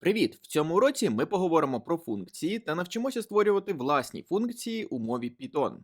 Привіт! В цьому уроці ми поговоримо про функції та навчимося створювати власні функції у мові Python.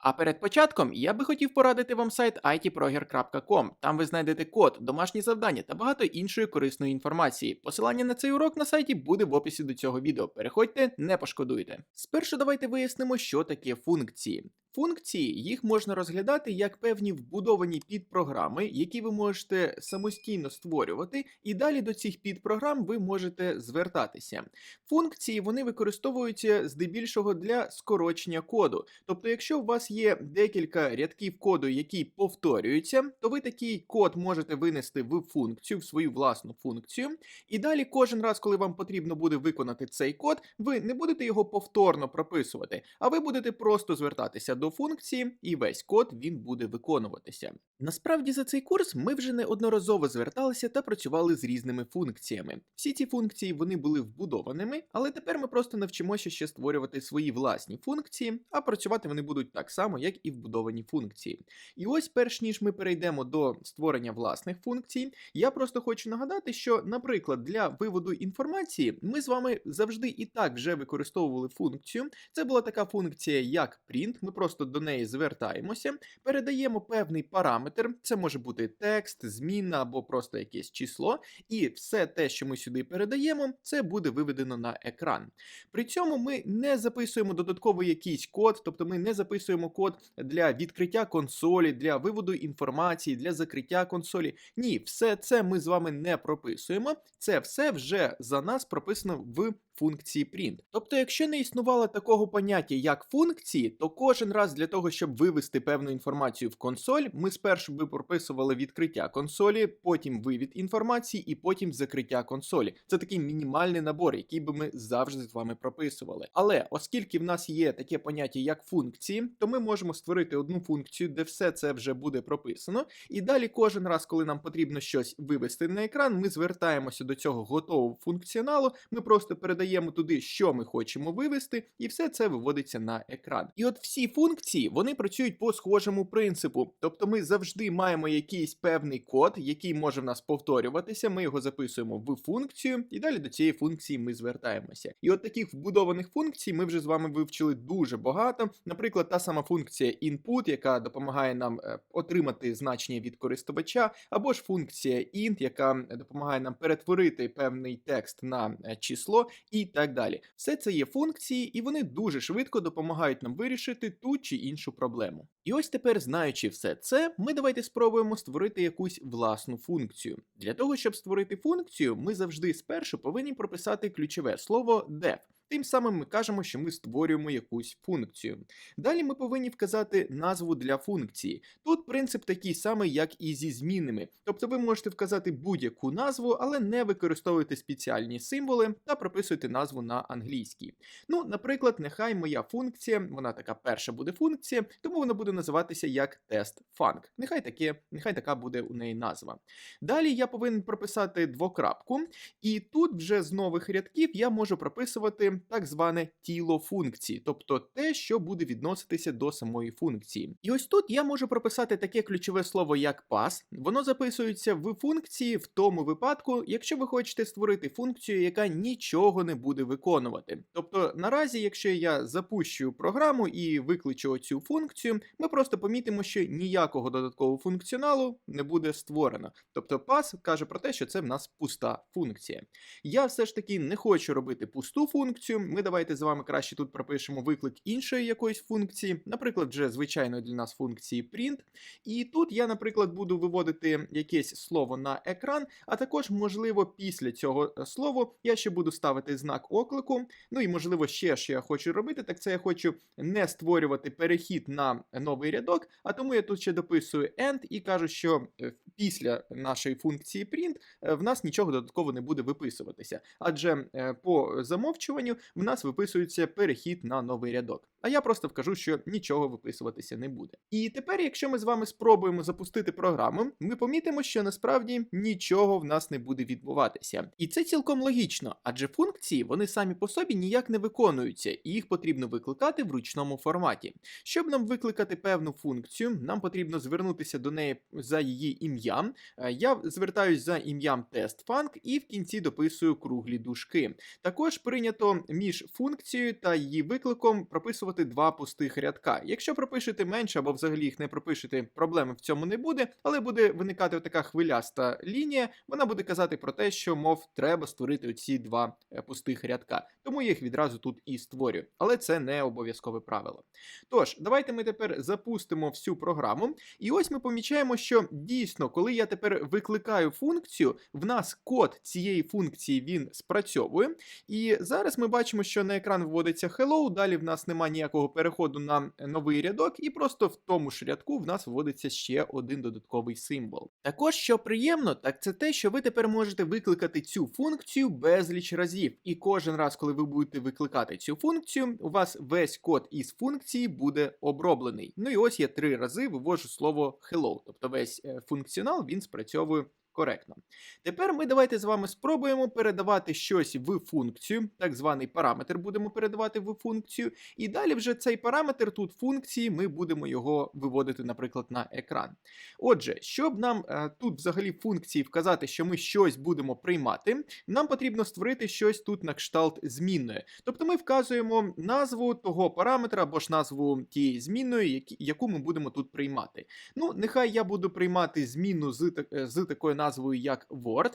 А перед початком я би хотів порадити вам сайт itproger.com. Там ви знайдете код, домашні завдання та багато іншої корисної інформації. Посилання на цей урок на сайті буде в описі до цього відео. Переходьте, не пошкодуйте. Спершу давайте вияснимо, що таке функції. Функції їх можна розглядати як певні вбудовані підпрограми, які ви можете самостійно створювати, і далі до цих підпрограм ви можете звертатися. Функції вони використовуються здебільшого для скорочення коду. Тобто, якщо у вас є декілька рядків коду, які повторюються, то ви такий код можете винести в функцію, в свою власну функцію. І далі кожен раз, коли вам потрібно буде виконати цей код, ви не будете його повторно прописувати, а ви будете просто звертатися до функції, і весь код він буде виконуватися. Насправді за цей курс ми вже неодноразово зверталися та працювали з різними функціями. Всі ці функції вони були вбудованими, але тепер ми просто навчимося ще створювати свої власні функції, а працювати вони будуть так само, як і вбудовані функції. І ось, перш ніж ми перейдемо до створення власних функцій, я просто хочу нагадати, що, наприклад, для виводу інформації ми з вами завжди і так вже використовували функцію. Це була така функція, як print. Ми просто до неї звертаємося, передаємо певний параметр, це може бути текст, зміна або просто якесь число, і все те, що ми сюди передаємо, це буде виведено на екран. При цьому ми не записуємо додатковий якийсь код, тобто ми не записуємо код для відкриття консолі, для виводу інформації, для закриття консолі. Ні, все це ми з вами не прописуємо. Це все вже за нас прописано в функції print. Тобто, якщо не існувало такого поняття як функції, то кожен раз для того, щоб вивести певну інформацію в консоль, ми спершу би прописували відкриття консолі, потім вивід інформації і потім закриття консолі. Це такий мінімальний набор, який би ми завжди з вами прописували. Але оскільки в нас є таке поняття як функції, то ми можемо створити одну функцію, де все це вже буде прописано. І далі кожен раз, коли нам потрібно щось вивести на екран, ми звертаємося до цього готового функціоналу. Ми просто передаємо туди, що ми хочемо вивести, і все це виводиться на екран. І от всі функції вони працюють по схожому принципу. Тобто ми завжди маємо якийсь певний код, який може в нас повторюватися. Ми його записуємо в функцію, і далі до цієї функції ми звертаємося. І от таких вбудованих функцій ми вже з вами вивчили дуже багато. Наприклад, та сама функція input, яка допомагає нам е, отримати значення від користувача, або ж функція int, яка допомагає нам перетворити певний текст на е, число, і так далі. Все це є функції, і вони дуже швидко допомагають нам вирішити ту чи іншу проблему. І ось тепер, знаючи все це, ми давайте спробуємо створити якусь власну функцію. Для того, щоб створити функцію, ми завжди спершу повинні прописати ключове слово def. Тим самим ми кажемо, що ми створюємо якусь функцію. Далі ми повинні вказати назву для функції. Тут принцип такий самий, як і зі змінними. Тобто ви можете вказати будь-яку назву, але не використовуйте спеціальні символи та прописуйте назву на англійській. Ну, наприклад, нехай моя функція, вона така перша буде функція, тому вона буде називатися як test-func. Нехай таке, нехай така буде у неї назва. Далі я повинен прописати двокрапку, і тут вже з нових рядків я можу прописувати так зване тіло функції, тобто те, що буде відноситися до самої функції. І ось тут я можу прописати таке ключове слово як pass. Воно записується в функції в тому випадку, якщо ви хочете створити функцію, яка нічого не буде виконувати. Тобто, наразі, якщо я запущу програму і викличу цю функцію, ми просто помітимо, що ніякого додаткового функціоналу не буде створено. Тобто pass каже про те, що це в нас пуста функція. Я все ж таки не хочу робити пусту функцію функцію. Ми давайте з вами краще тут пропишемо виклик іншої якоїсь функції, наприклад, вже звичайної для нас функції print. І тут я, наприклад, буду виводити якесь слово на екран, а також, можливо, після цього е, слова я ще буду ставити знак оклику. Ну і, можливо, ще що я хочу робити, так це я хочу не створювати перехід на новий рядок, а тому я тут ще дописую end і кажу, що е, після нашої функції print е, в нас нічого додатково не буде виписуватися. Адже по замовчуванню в нас виписується перехід на новий рядок. А я просто вкажу, що нічого виписуватися не буде. І тепер, якщо ми з вами спробуємо запустити програму, ми помітимо, що насправді нічого в нас не буде відбуватися. І це цілком логічно, адже функції вони самі по собі ніяк не виконуються, і їх потрібно викликати в ручному форматі. Щоб нам викликати певну функцію, нам потрібно звернутися до неї за її ім'ям. Е, Я звертаюсь за ім'ям testfunc і в кінці дописую круглі дужки. Також прийнято між функцією та її викликом прописувати два пустих рядка. Якщо пропишете менше або взагалі їх не пропишете, проблеми в цьому не буде, але буде виникати така хвиляста лінія. Вона буде казати про те, що мов треба створити оці два е, пустих рядка. Тому я їх відразу тут і створю. Але це не обов'язкове правило. Тож, давайте ми тепер запустимо всю програму. І ось ми помічаємо, що дійсно, коли я тепер викликаю функцію, в нас код цієї функції він спрацьовує. І зараз ми бачимо, що на екран вводиться hello, далі в нас немає ніякого переходу на новий рядок, і просто в тому ж рядку в нас вводиться ще один додатковий символ. Також, що приємно, так це те, що ви тепер можете викликати цю функцію безліч разів. І кожен раз, коли ви будете викликати цю функцію, у вас весь код із функції буде оброблений. Ну і ось я три рази вивожу слово hello, тобто весь е, функціонал він спрацьовує коректно. Тепер ми давайте з вами спробуємо передавати щось в функцію, так званий параметр будемо передавати в функцію, і далі вже цей параметр тут функції ми будемо його виводити, наприклад, на екран. Отже, щоб нам е, тут взагалі функції вказати, що ми щось будемо приймати, нам потрібно створити щось тут на кшталт змінної. Тобто ми вказуємо назву того параметра або ж назву тієї змінної, яку ми будемо тут приймати. Ну, нехай я буду приймати зміну з, е, з такою назвою, як Word.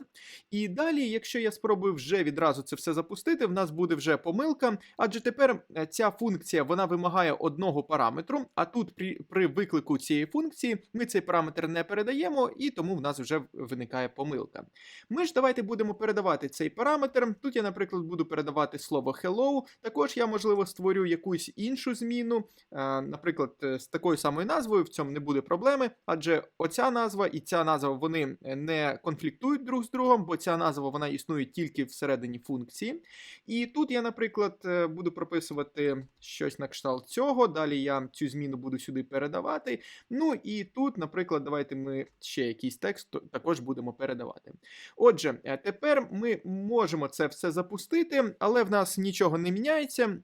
І далі, якщо я спробую вже відразу це все запустити, в нас буде вже помилка, адже тепер е, ця функція вона вимагає одного параметру, а тут при, при виклику цієї функції ми цей параметр не передаємо, і тому в нас вже виникає помилка. Ми ж давайте будемо передавати цей параметр. Тут я, наприклад, буду передавати слово hello. Також я, можливо, створю якусь іншу зміну, е, наприклад, е, з такою самою назвою, в цьому не буде проблеми, адже оця назва і ця назва вони е, конфліктують друг з другом, бо ця назва вона існує тільки всередині функції. І тут я, наприклад, е, буду прописувати щось на кшталт цього. Далі я цю зміну буду сюди передавати. Ну і тут, наприклад, давайте ми ще якийсь текст також будемо передавати. Отже, е, тепер ми можемо це все запустити, але в нас нічого не міняється.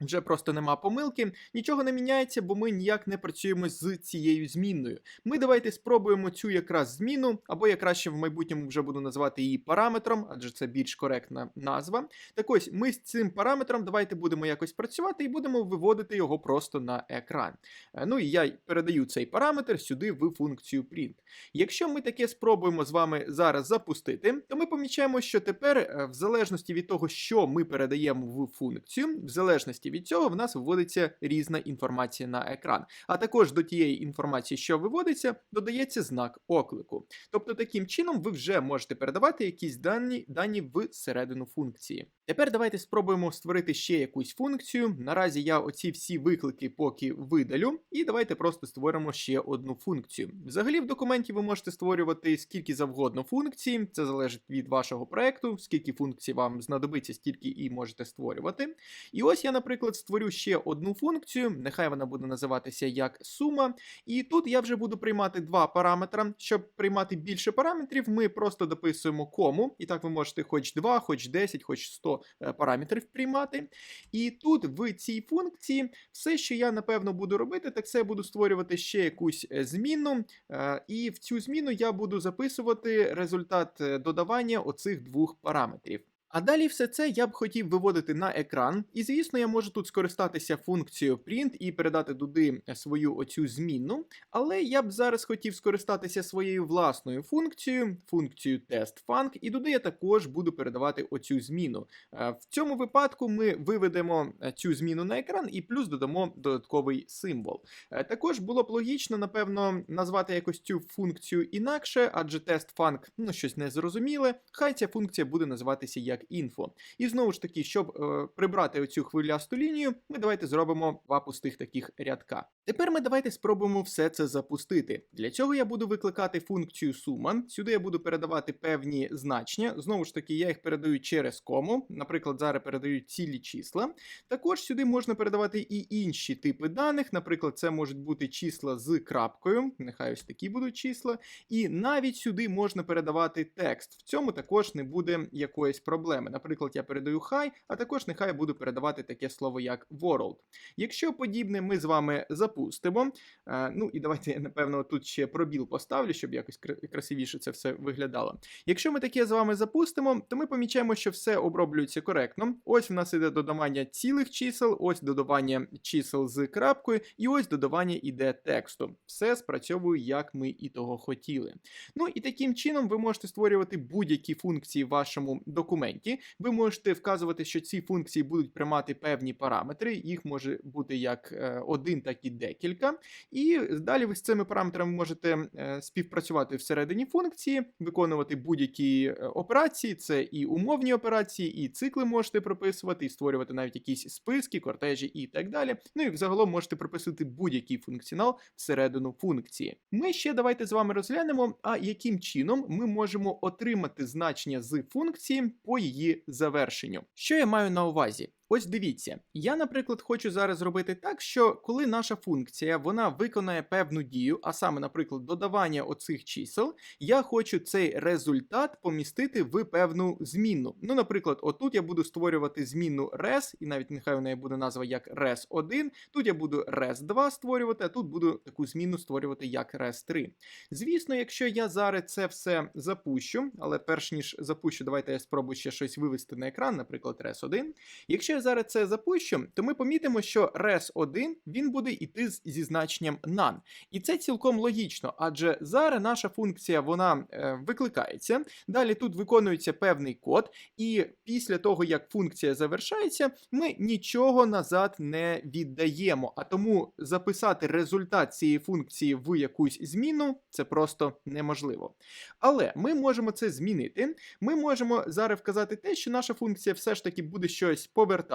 Вже просто нема помилки, нічого не міняється, бо ми ніяк не працюємо з цією змінною. Ми давайте спробуємо цю якраз зміну, або я краще в майбутньому вже буду називати її параметром, адже це більш коректна назва. Так ось ми з цим параметром давайте будемо якось працювати і будемо виводити його просто на екран. Е, Ну і я передаю цей параметр сюди в функцію print. Якщо ми таке спробуємо з вами зараз запустити, то ми помічаємо, що тепер, е, в залежності від того, що ми передаємо в функцію, в залежності від цього в нас виводиться різна інформація на екран. А також до тієї інформації, що виводиться, додається знак оклику. Тобто, таким чином ви вже можете передавати якісь дані, дані в середину функції. Тепер давайте спробуємо створити ще якусь функцію. Наразі я оці всі виклики поки видалю, і давайте просто створимо ще одну функцію. Взагалі, в документі ви можете створювати скільки завгодно функцій, це залежить від вашого проекту, скільки функцій вам знадобиться, стільки і можете створювати. І ось я, наприклад, створю ще одну функцію, нехай вона буде називатися як сума. І тут я вже буду приймати два параметри. Щоб приймати більше параметрів, ми просто дописуємо кому. І так ви можете хоч 2, хоч 10, хоч 100 е, параметрів приймати. І тут в цій функції все, що я напевно буду робити, так це буду створювати ще якусь е, зміну. е, І в цю зміну я буду записувати результат додавання оцих двох параметрів. А далі все це я б хотів виводити на екран, і звісно, я можу тут скористатися функцією print і передати туди свою оцю змінну. Але я б зараз хотів скористатися своєю власною функцією, функцією testfunc, і туди я також буду передавати оцю зміну. Е, В цьому випадку ми виведемо е, цю зміну на екран і плюс додамо додатковий символ. Е, Також було б логічно, напевно, назвати якось цю функцію інакше, адже testfunc ну щось незрозуміле. Хай ця функція буде називатися як інфо. І знову ж таки, щоб е, прибрати оцю хвилясту лінію, ми давайте зробимо два пустих таких рядка. Тепер ми давайте спробуємо все це запустити. Для цього я буду викликати функцію summon. Сюди я буду передавати певні значення. Знову ж таки, я їх передаю через кому. Наприклад, зараз передаю цілі числа. Також сюди можна передавати і інші типи даних. Наприклад, це можуть бути числа з крапкою. Нехай ось такі будуть числа. І навіть сюди можна передавати текст. В цьому також не буде якоїсь проблеми. Наприклад, я передаю хай, а також нехай буду передавати таке слово як world. Якщо подібне ми з вами запустимо. е, Ну і давайте я напевно тут ще пробіл поставлю, щоб якось красивіше це все виглядало. Якщо ми таке з вами запустимо, то ми помічаємо, що все оброблюється коректно. Ось в нас іде додавання цілих чисел, ось додавання чисел з крапкою, і ось додавання іде тексту. Все спрацьовує, як ми і того хотіли. Ну і таким чином ви можете створювати будь-які функції в вашому документі. Ви можете вказувати, що ці функції будуть приймати певні параметри, їх може бути як е, один, так і декілька. І далі ви з цими параметрами можете е, співпрацювати всередині функції, виконувати будь-які е, операції, це і умовні операції, і цикли можете прописувати, і створювати навіть якісь списки, кортежі і так далі. Ну і взагалом можете прописувати будь-який функціонал всередину функції. Ми ще давайте з вами розглянемо, а яким чином ми можемо отримати значення з функції по її завершенню. Що я маю на увазі? Ось дивіться, я, наприклад, хочу зараз зробити так, що коли наша функція вона виконає певну дію, а саме, наприклад, додавання оцих чисел, я хочу цей результат помістити в певну змінну. Ну, наприклад, отут я буду створювати змінну res, і навіть нехай у неї буде назва як res1, тут я буду res2 створювати, а тут буду таку змінну створювати як res3. Звісно, якщо я зараз це все запущу, але перш ніж запущу, давайте я спробую ще щось вивести на екран, наприклад, res1. Якщо зараз це запущу, то ми помітимо, що res1 він буде йти зі значенням none. І це цілком логічно, адже зараз наша функція вона е, викликається. Далі тут виконується певний код, і після того, як функція завершається, ми нічого назад не віддаємо. А тому записати результат цієї функції в якусь зміну це просто неможливо. Але ми можемо це змінити. Ми можемо зараз вказати те, що наша функція все ж таки буде щось повертати,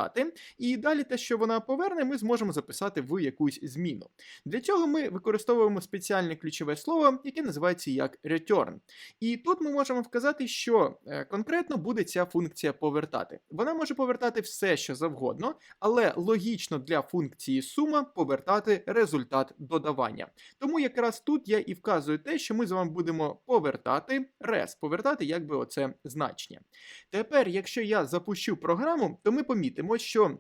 і далі те, що вона поверне, ми зможемо записати в якусь зміну. Для цього ми використовуємо спеціальне ключове слово, яке називається як return. І тут ми можемо вказати, що е, конкретно буде ця функція повертати. Вона може повертати все, що завгодно, але логічно для функції сума повертати результат додавання. Тому якраз тут я і вказую те, що ми з вами будемо повертати res, повертати якби оце значення. Тепер, якщо я запущу програму, то ми помітимо, що.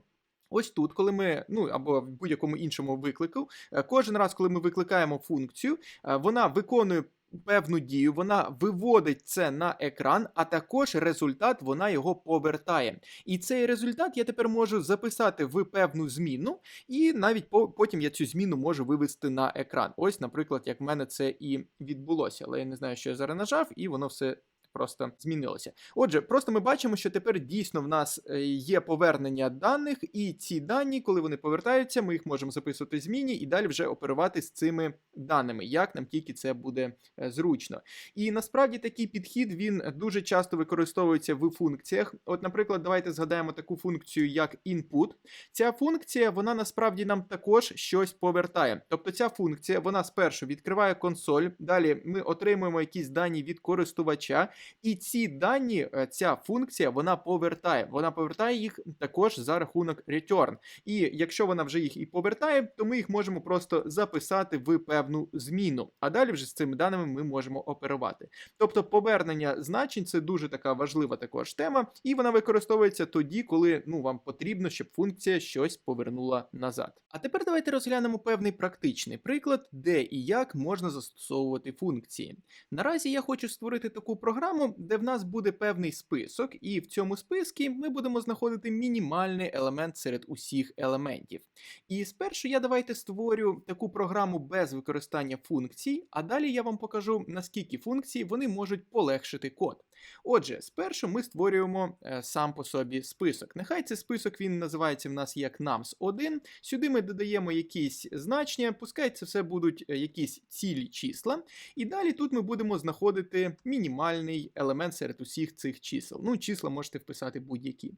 Ось тут, коли ми, ну або в будь-якому іншому виклику, е, кожен раз, коли ми викликаємо функцію, е, вона виконує певну дію, вона виводить це на екран, а також результат вона його повертає. І цей результат я тепер можу записати в певну зміну, і навіть потім я цю зміну можу вивести на екран. Ось, наприклад, як в мене це і відбулося. Але я не знаю, що я зараз нажав, і воно все. Просто змінилося. Отже, просто ми бачимо, що тепер дійсно в нас е, є повернення даних, і ці дані, коли вони повертаються, ми їх можемо записувати в зміні і далі вже оперувати з цими даними, як нам тільки це буде е, зручно. І насправді такий підхід він дуже часто використовується в функціях. От, наприклад, давайте згадаємо таку функцію, як input. Ця функція, вона насправді нам також щось повертає. Тобто ця функція, вона спершу відкриває консоль, далі ми отримуємо якісь дані від користувача, і ці дані, е, ця функція, вона повертає. Вона повертає їх також за рахунок return. І якщо вона вже їх і повертає, то ми їх можемо просто записати в певну зміну. А далі вже з цими даними ми можемо оперувати. Тобто повернення значень це дуже така важлива також тема, і вона використовується тоді, коли ну вам потрібно, щоб функція щось повернула назад. А тепер давайте розглянемо певний практичний приклад, де і як можна застосовувати функції. Наразі я хочу створити таку програму, де в нас буде певний список, і в цьому списку ми будемо знаходити мінімальний елемент серед усіх елементів. І спершу я давайте створю таку програму без використання функцій, а далі я вам покажу, наскільки функції вони можуть полегшити код. Отже, спершу ми створюємо е, сам по собі список. Нехай цей список він називається в нас як nums1. Сюди ми додаємо якісь значення, пускай це все будуть е, якісь цілі числа. І далі тут ми будемо знаходити мінімальний елемент серед усіх цих чисел. Ну, числа можете вписати будь-які.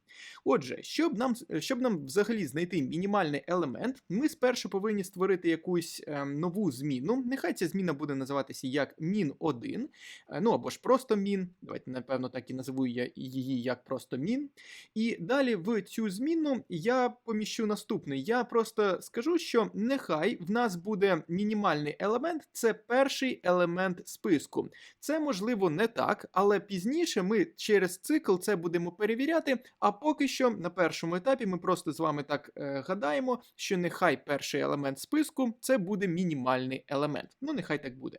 Отже, щоб нам, щоб нам взагалі знайти мінімальний елемент, ми спершу повинні створити якусь е, нову зміну. Нехай ця зміна буде називатися як min1, е, ну або ж просто min. Давайте, напевно, так і назву я її як просто min. І далі в цю зміну я поміщу наступний. Я просто скажу, що нехай в нас буде мінімальний елемент, це перший елемент списку. Це можливо не так, але пізніше ми через цикл це будемо перевіряти. А поки що на першому етапі ми просто з вами так е, гадаємо, що нехай перший елемент списку це буде мінімальний елемент. Ну, нехай так буде.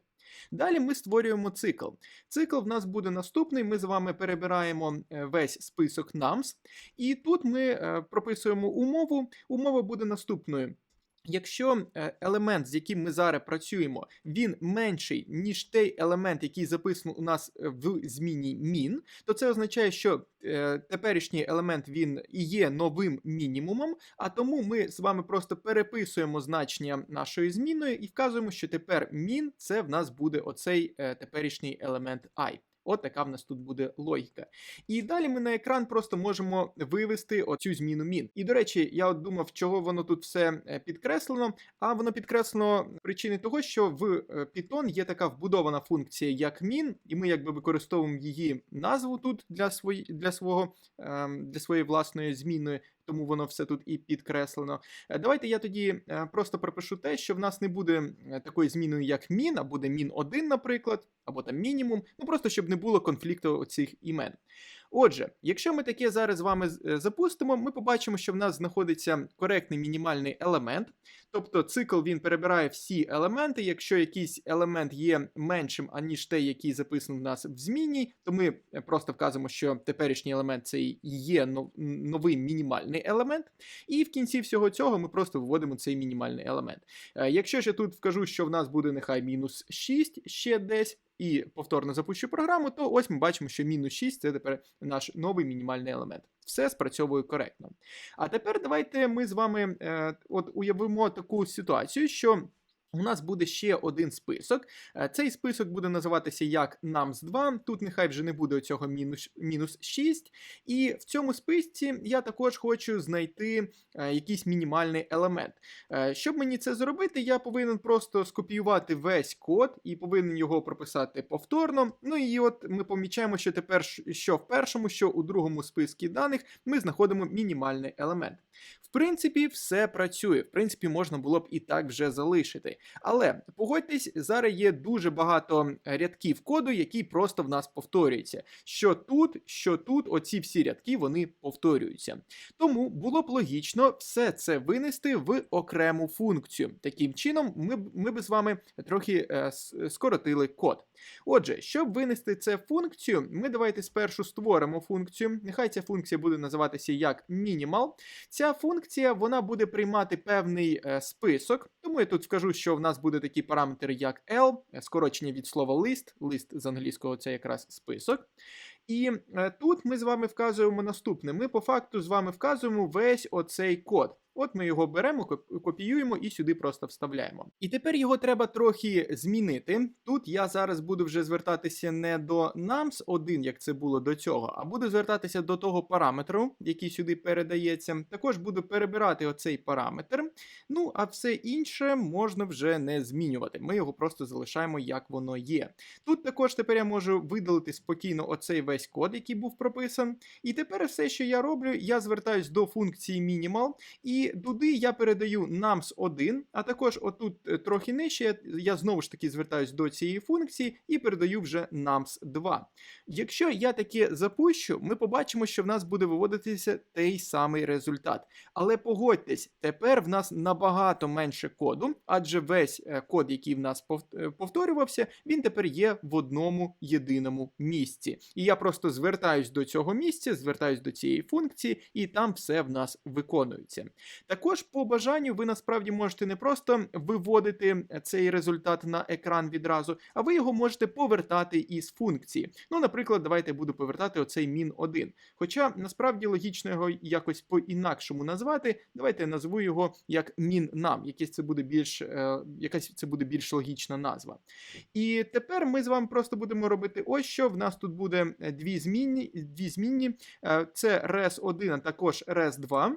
Далі ми створюємо цикл. Цикл в нас буде наступний. Ми з вами перебираємо е, весь список NAMS, і тут ми е, прописуємо умову. Умова буде наступною. Якщо е, елемент, з яким ми зараз працюємо, він менший, ніж той елемент, який записаний у нас е, в зміні min, то це означає, що е, теперішній елемент він і є новим мінімумом, а тому ми з вами просто переписуємо значення нашої зміною і вказуємо, що тепер min це в нас буде оцей теперішній елемент i. От така в нас тут буде логіка. І далі ми на екран просто можемо вивести оцю зміну мін. І до речі, я от думав, чого воно тут все е, підкреслено. А воно підкреслено причини того, що в е, Python є така вбудована функція, як min, і ми якби використовуємо її назву тут для свої, для свого ем, для своєї власної зміни тому воно все тут і підкреслено. Е, давайте я тоді е, просто пропишу те, що в нас не буде е, такої зміни, як мін, а буде мін 1, наприклад, або там мінімум. Ну просто щоб не було конфлікту цих імен. Отже, якщо ми таке зараз з вами запустимо, ми побачимо, що в нас знаходиться коректний мінімальний елемент. Тобто цикл він перебирає всі елементи. Якщо якийсь елемент є меншим, аніж той, який записаний в нас в зміні, то ми просто вказуємо, що теперішній елемент це є новий мінімальний елемент. І в кінці всього цього ми просто вводимо цей мінімальний елемент. Е, якщо ж я тут вкажу, що в нас буде нехай мінус 6 ще десь і повторно запущу програму, то ось ми бачимо, що мінус 6 це тепер наш новий мінімальний елемент. Все спрацьовує коректно. А тепер давайте ми з вами е, от уявимо таку ситуацію, що у нас буде ще один список. Е, цей список буде називатися як nums2. Тут нехай вже не буде цього мінус, мінус 6. І в цьому списці я також хочу знайти е, якийсь мінімальний елемент. Е, щоб мені це зробити, я повинен просто скопіювати весь код і повинен його прописати повторно. Ну і от ми помічаємо, що тепер що в першому, що у другому списку даних ми знаходимо мінімальний елемент. В принципі, все працює. В принципі, можна було б і так вже залишити. Але погодьтесь, зараз є дуже багато рядків коду, які просто в нас повторюються. Що тут, що тут, оці всі рядки вони повторюються. Тому було б логічно все це винести в окрему функцію. Таким чином, ми ми б з вами трохи е, скоротили код. Отже, щоб винести це функцію, ми давайте спершу створимо функцію. Нехай ця функція буде називатися як minimal. Ця функція вона буде приймати певний е, список, тому я тут скажу, що в нас буде такий параметр, як L, скорочення від слова list. Лист з англійського це якраз список. І е, тут ми з вами вказуємо наступне: ми по факту з вами вказуємо весь оцей код. От ми його беремо, копіюємо і сюди просто вставляємо. І тепер його треба трохи змінити. Тут я зараз буду вже звертатися не до nums 1, як це було до цього, а буду звертатися до того параметру, який сюди передається. Також буду перебирати оцей параметр. Ну, а все інше можна вже не змінювати. Ми його просто залишаємо, як воно є. Тут також тепер я можу видалити спокійно оцей весь код, який був прописан. І тепер все, що я роблю, я звертаюсь до функції minimal. і туди я передаю nums 1, а також отут е, трохи нижче, я знову ж таки звертаюсь до цієї функції і передаю вже nums 2. Якщо я таке запущу, ми побачимо, що в нас буде виводитися той самий результат. Але погодьтесь, тепер в нас набагато менше коду, адже весь е, код, який в нас е, повторювався, він тепер є в одному єдиному місці. І я просто звертаюсь до цього місця, звертаюсь до цієї функції, і там все в нас виконується. Також по бажанню ви насправді можете не просто виводити цей результат на екран відразу, а ви його можете повертати із функції. Ну, наприклад, давайте я буду повертати оцей мін 1. Хоча насправді логічно його якось по-інакшому назвати. Давайте я назву його як мін нам, якась це буде більш, е, якась це буде більш логічна назва. І тепер ми з вами просто будемо робити ось що. В нас тут буде дві змінні, дві змінні. Е, Це res1, а також res2.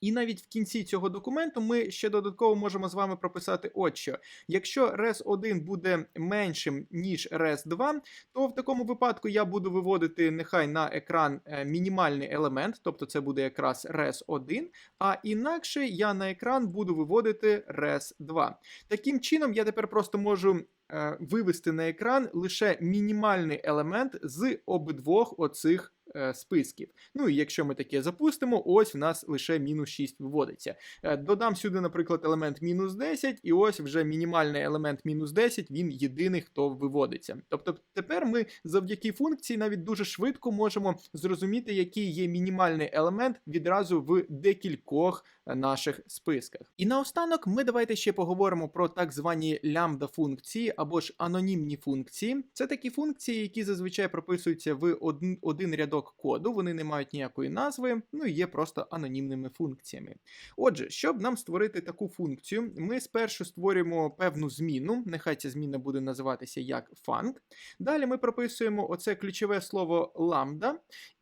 І навіть в кінці цього документу ми ще додатково можемо з вами прописати от що. Якщо res1 буде меншим, ніж res2, то в такому випадку я буду виводити нехай на екран е, мінімальний елемент, тобто це буде якраз res1, а інакше я на екран буду виводити res2. Таким чином, я тепер просто можу е, вивести на екран лише мінімальний елемент з обидвох оцих списків. Ну і якщо ми таке запустимо, ось в нас лише мінус 6 виводиться. Е, Додам сюди, наприклад, елемент мінус 10, і ось вже мінімальний елемент мінус 10, він єдиний, хто виводиться. Тобто тепер ми завдяки функції навіть дуже швидко можемо зрозуміти, який є мінімальний елемент відразу в декількох е, наших списках. І наостанок ми давайте ще поговоримо про так звані лямбда-функції або ж анонімні функції. Це такі функції, які зазвичай прописуються в один, один рядок коду, вони не мають ніякої назви, ну і є просто анонімними функціями. Отже, щоб нам створити таку функцію, ми спершу створюємо певну зміну, нехай ця зміна буде називатися як func. Далі ми прописуємо оце ключове слово lambda,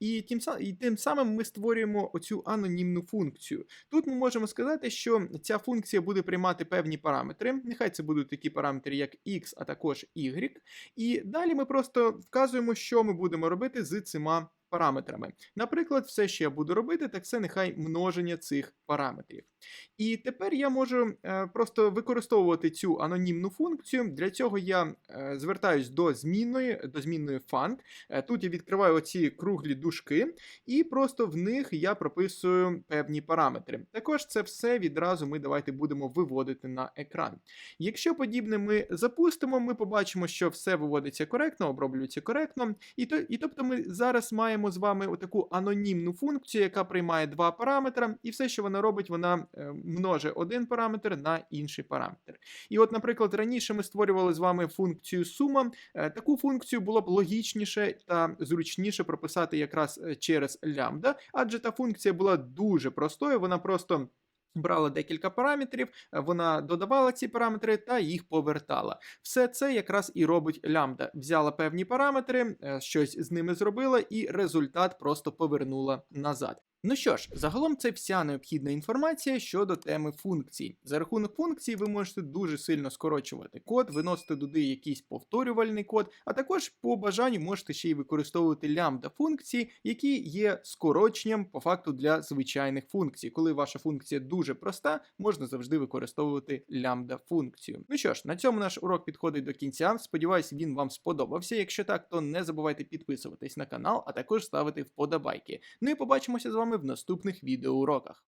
і тим, і тим самим ми створюємо оцю анонімну функцію. Тут ми можемо сказати, що ця функція буде приймати певні параметри. Нехай це будуть такі параметри, як x, а також y. І далі ми просто вказуємо, що ми будемо робити з цими параметрами. Наприклад, все, що я буду робити, так це нехай множення цих параметрів. І тепер я можу е, просто використовувати цю анонімну функцію. Для цього я е, звертаюсь до змінної, до змінної func. Е, тут я відкриваю оці круглі дужки, і просто в них я прописую певні параметри. Також це все відразу ми давайте будемо виводити на екран. Якщо подібне ми запустимо, ми побачимо, що все виводиться коректно, оброблюється коректно. І, то, і тобто ми зараз маємо з вами отаку анонімну функцію, яка приймає два параметри, і все, що вона робить, вона е, множить один параметр на інший параметр. І от, наприклад, раніше ми створювали з вами функцію сума. Е, Таку функцію було б логічніше та зручніше прописати якраз е, через лямбда, адже та функція була дуже простою, вона просто. Брала декілька параметрів, е, вона додавала ці параметри та їх повертала. Все це якраз і робить лямбда. Взяла певні параметри, е, щось з ними зробила, і результат просто повернула назад. Ну що ж, загалом це вся необхідна інформація щодо теми функцій. За рахунок функцій ви можете дуже сильно скорочувати код, виносити туди якийсь повторювальний код, а також по бажанню можете ще й використовувати лямбда функції, які є скороченням по факту для звичайних функцій. Коли ваша функція дуже проста, можна завжди використовувати лямбда функцію. Ну що ж, на цьому наш урок підходить до кінця. Сподіваюсь, він вам сподобався. Якщо так, то не забувайте підписуватись на канал, а також ставити вподобайки. Ну і побачимося з вами в наступних відеоуроках.